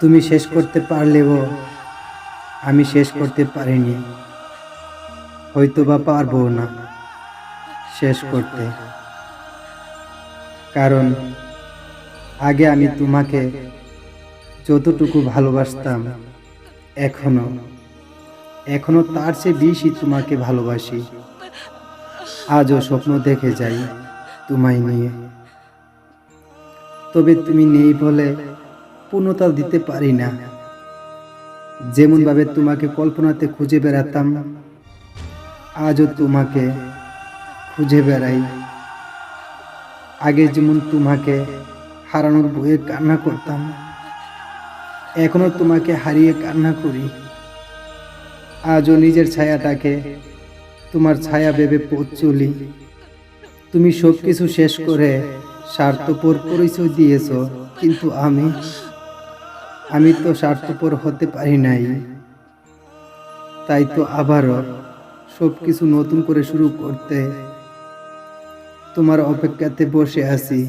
তুমি শেষ করতে পারলেও আমি শেষ করতে পারিনি। হয়তো বা পারব না শেষ করতে। কারণ আগে আমি তোমাকে যতটুকু ভালোবাসতাম, এখনও এখনও তার চেয়ে বেশি তোমাকে ভালোবাসি। আজও স্বপ্ন দেখে যাই তোমায় নিয়ে। তবে তুমি নেই বলে পূর্ণতা দিতে পারি না। যেমনভাবে তোমাকে কল্পনাতে খুঁজে বেড়াতাম, আজও তোমাকে খুঁজে বেড়াই। আগে যেমন তোমাকে হারানোর বয়ে কান্না করতাম, এখনও তোমাকে হারিয়ে কান্না করি। আজও নিজের ছায়াটাকে তোমার ছায়া ভেবে পথ চলি। তুমি সব কিছু শেষ করে স্বার্থপর পরিচয় দিয়েছ, কিন্তু আমি আমি তো স্বার্থপর হতে পারি নাই। তাই তো আবারও সব কিছু নতুন করে শুরু করতে তোমার অপেক্ষাতে বসে আছি।